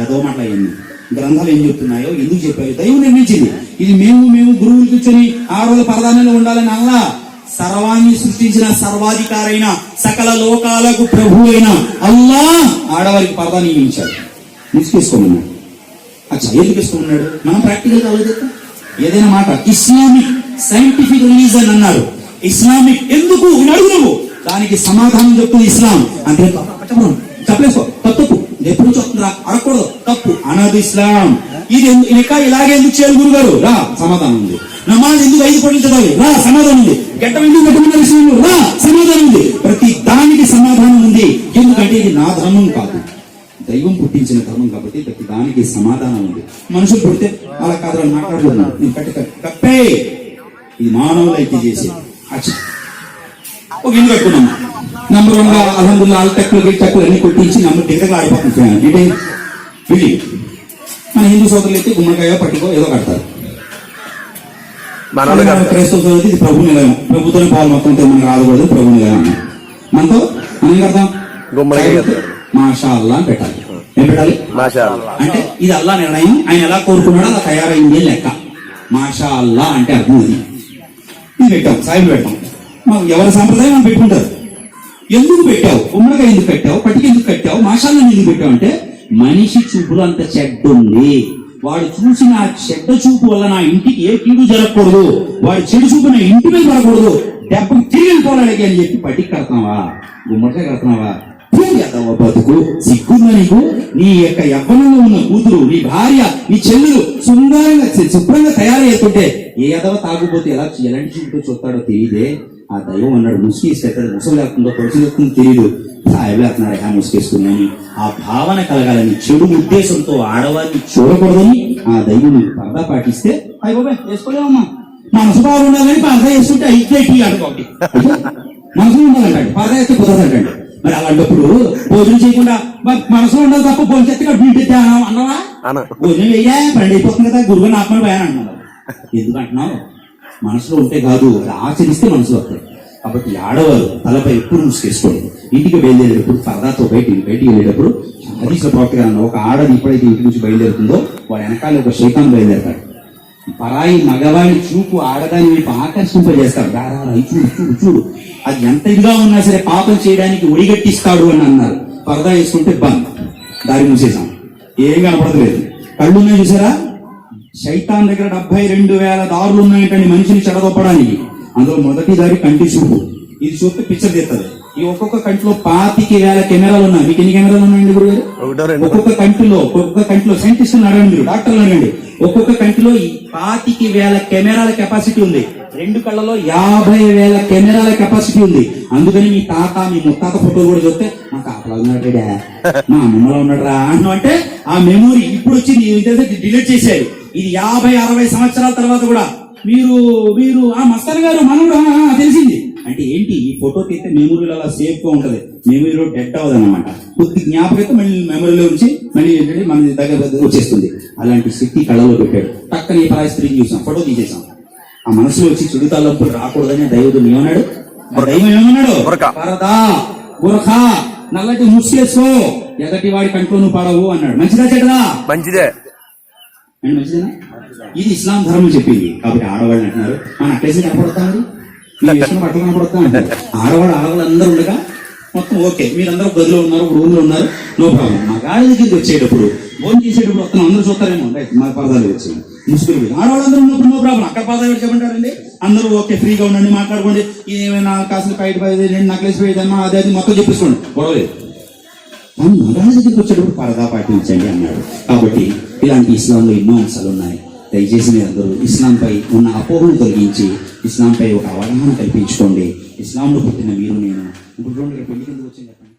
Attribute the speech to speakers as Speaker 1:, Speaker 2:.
Speaker 1: ఏదో మాటలు అయ్యింది గ్రంథాలు ఏం చెప్తున్నాయో ఎందుకు చెప్పాయో దైవం నిర్మించింది ఇది మేము మేము గురువులు కూర్చొని ఆ రోజు పరదానంలో ఉండాలని అల్లా సర్వాన్ని సృష్టించిన సర్వాధికారైన సకల లోకాలకు ప్రభు అయిన అల్లా ఆడవారికి పరదా నియమించాడు ముసుకేసుకోమన్నాడు అచ్చా ఎందుకు తీసుకోమన్నాడు మనం ప్రాక్టికల్ కావాలి ఏదైనా మాట ఇస్లామిక్ సైంటిఫిక్ రిలీజన్ అన్నారు. ఇస్లామిక్ ఎందుకు? అడుగు నువ్వు. దానికి సమాధానం చెప్తుంది ఇస్లాం. అంటే చెప్పలేసుకో తప్పు ఎప్పుడు చెప్తుందా అడగకూడదు. తప్పు అనదు ఇస్లాం. ఇది ఎందు- ఇంకా ఇలాగే ఎందుకు చేయాలి గురుగారు? రా సమాధానం ఉంది. నమాజ్ ఎందుకు ఐదు పనులు చదవాలి రా సమాధానం ఉంది. గడ్డం ఎందుకు పెట్టుకున్న విషయంలో రా సమాధానం ఉంది. ప్రతి దానికి సమాధానం ఉంది. ఎందుకంటే ఇది నా ధర్మం కాదు. దైవం పుట్టించిన ధర్మం కాబట్టి ప్రతి దానికి సమాధానం ఉంది. మనుషులు పుడితే అలా కాదు మాట్లాడుతున్నాను నేను కట్టి కట్టి కప్పే. ఇది మానవులు అయితే చేసేది అచ్చా. ఒక ఇల్లు కట్టుకున్నాం. నంబర్ వన్గా అల్హమ్దుల్లా అల్టెక్లు గిల్టెక్లు అన్ని కొట్టించి నంబర్ దిగగా ఆడిపోతుంది అంటే బిల్డింగ్ మన హిందూ సోదరులు అయితే గుమ్మడికాయ పట్టుకో ఏదో కడతారు. క్రైస్తవ సోదరులు ఇది ప్రభు నిలయం. ప్రభుత్వం పాలు మొత్తం మనకు రాకూడదు ప్రభు నిలయం. మనతో మనం ఏం కడతాం?
Speaker 2: గుమ్మడికాయ కడతారు.
Speaker 1: మాషా అల్లా అని పెట్టాలి. ఏం పెట్టాలి. అంటే ఇది అల్లా నిర్ణయం. ఆయన ఎలా కోరుకున్నాడో అలా తయారైంది లెక్క. మాషా అల్లా అంటే అర్థం ఇది ఇది పెట్టాం సాయిబు పెట్టాం. మాకు ఎవరి సాంప్రదాయం మనం పెట్టుకుంటారు. ఎందుకు పెట్టావు? ఉమ్మడిగా ఎందుకు పెట్టావు? పట్టిక ఎందుకు పెట్టావు? మాషాలను ఎందుకు పెట్టావు అంటే మనిషి చూపులు అంత చెడ్డ ఉంది వాడు చూసిన ఆ చెడ్డ చూపు వల్ల నా ఇంటికి ఏ కీడు జరగకూడదు. వాడి చెడు చూపు నా ఇంటి మీద పడకూడదు. దెబ్బకు తిరిగి వెళ్ళిపోవాలకి అని చెప్పి పట్టి కడతావా గుమ్మడికాయ కడతావా ఎదవ బతుకు? సిగ్గుందా నీకు? నీ యొక్క యవ్వనంలో ఉన్న కూతురు నీ భార్య నీ చెల్లెలు సుందరంగా శుభ్రంగా తయారయ్యేస్తుంటే ఏ ఎదవ తాగుపోతే ఎలా ఎలాంటి చూపుతో చూస్తాడో తెలియదే ఆ దైవం అన్నాడు ముసుగేస్తే ముసలి లేకుండా పొడిచి తెలియదు సాయలేస్తున్నాడు ఆ ముసుగేసుకున్నాని ఆ భావన కలగాలని చెడు ఉద్దేశంతో ఆడవారిని చూడకూడదని ఆ దైవం నీకు పరదా పాటిస్తే అయ్యి బాబాయ్ వేసుకోలేమమ్మా మనసు బాగుండాలని పరదా వేస్తుంటే అయితే టీ అనుకోండి మనసులో ఉండాలంటాడు. పరదా వేస్తే కుదరదంటాడు. మరి అలాంటప్పుడు భోజనం చేయకుండా మరి మనసులో ఉండాలి తప్ప భోజనం చేస్తే బీట్ అన్నావా?
Speaker 2: అన
Speaker 1: భోజనం వేయా? ఫ్రెండ్ అయిపోతుంది కదా గురువు ఆత్మ భయాన్ని అంటున్నావు ఎందుకు అంటున్నావు? మనసులో ఉంటే కాదు ఆచరిస్తే మనసులో వస్తాయి. కాబట్టి ఆడవాళ్ళు తలపై ఎప్పుడు ముసుకేసుకోండి ఇంటికి బయలుదేరేటప్పుడు పరదాతో బయట బయటికి వెళ్ళేటప్పుడు హరీశ్లో ప్రాప్తిగా ఒక ఆడది ఎప్పుడైతే ఇంటి నుంచి బయలుదేరుతుందో వాడు వెనకాల ఒక శైతాన్ బయలుదేరతాడు. పరాయి మగవాడి చూపు ఆడదాని వైపు ఆకర్షింపజేస్తాడు రా, చూడు చూడు చూడు. అది ఎంత ఇదిగా ఉన్నా సరే పాపం చేయడానికి ఒడిగట్టిస్తాడు అని అన్నారు. పరదా వేసుకుంటే బంద్ దారి మూసేసాం ఏం కనపడలేదు కళ్ళు ఉన్నాయి చూసారా? శైతాన్ దగ్గర డెబ్బై రెండు వేల దారులు ఉన్నాయంటండి మనిషిని చెడగొప్పడానికి. అందులో మొదటి దారి కంటి చూపు. ఇది చూస్తే పిక్చర్ తీస్తుంది ఈ ఒక్కొక్క కంటిలో పాతికి వేల కెమెరాలు ఉన్నాయి. మీకు ఎన్ని కెమెరాలు ఉన్నాయండి
Speaker 2: రెండు.
Speaker 1: ఒక్కొక్క కంటిలో ఒక్కొక్క కంటిలో సైంటిస్టులు అడగండి మీరు డాక్టర్లు అడగండి. ఒక్కొక్క కంటిలో ఈ పాతికి వేల కెమెరాల కెపాసిటీ ఉంది. రెండు కళ్ళలో యాభై వేల కెమెరాల కెపాసిటీ ఉంది. అందుకని మీ తాత మీ ముత్తాత ఫోటో కూడా చూస్తే మా తాతలా ఉన్నాడు డా మా అమ్మలో ఉన్నాడు రా అంటే ఆ మెమొరీ ఇప్పుడు వచ్చింది డిలీట్ చేశారు. ఇది యాభై అరవై సంవత్సరాల తర్వాత కూడా మీరు మీరు ఆ మస్తాన్ గారు ఆ, తెలిసింది. అంటే ఏంటి ఈ ఫోటో తీస్తే మెమొరీలో అలా సేఫ్గా ఉంటది. మెమొరీలో డెడ్ అవ్వదు అనమాట కొద్ది జ్ఞాపకత మళ్ళీ మెమొరీలో నుంచి మళ్ళీ ఏంటంటే మన దగ్గర వచ్చేస్తుంది. అలాంటి శక్తి కళలో పెట్టాడు పక్కన ఈ పరాయి స్త్రీని చూసాం ఫోటో తీసేసాం. ఆ మనసులో వచ్చి చుడితాలప్పుడు రాకూడదని దైవదుని ఏమన్నాడు? దైవం ఏమన్నాడు. పరదా బురఖా నల్లటి ముసుకేసుకో ఎదటి వాడి కంట్లో నువ్వు పడవు అన్నాడు. మంచిదా చెడ్డదా?
Speaker 2: మంచిదే.
Speaker 1: ఇది ఇస్లాం ధర్మం చెప్పింది. కాబట్టి ఆడవాళ్ళు అంటున్నారు. మన అట్లేసి కనపడతారు బట్టలు కనపడతా అంటారు ఆడవాళ్ళు ఆడవాళ్ళు అందరూ ఉండగా మొత్తం ఓకే. మీరందరూ గదిలో ఉన్నారు రూమ్లో ఉన్నారు. నో ప్రాబ్లం మా గాడి దగ్గరికి వచ్చేటప్పుడు భోజనం చేసేటప్పుడు వస్తాను అందరూ చూస్తారేమో. మా పరదాలు వచ్చి ముసుగులు ఆడవాళ్ళందరూ ఉన్నప్పుడు నో ప్రాబ్లం అక్కడ పెట్టి చెప్పంటారండి అందరూ ఓకే ఫ్రీగా ఉండండి మాట్లాడుకోండి. ఏమైనా కాసులు బయట నేను నక్లెస్ పోయేదమ్మా అదే అది మొత్తం చెప్పేసుకోండి. గొడవలేదు మగాళ్ళ దగ్గరికి వచ్చేటప్పుడు పరదా పాటించండి అన్నాడు. కాబట్టి ఇలాంటి ఇస్లాంలో ఎన్నో అంశాలు ఉన్నాయి దయచేసి మీరు అందరూ ఇస్లాంపై ఉన్న అపోహను తొలగించి ఇస్లాంపై ఒక అవగాహన కల్పించుకోండి ఇస్లాంలో పుట్టిన మీరు నేను ఇప్పుడు చూడండి ఇక్కడ పెళ్ళి కిందకు వచ్చింది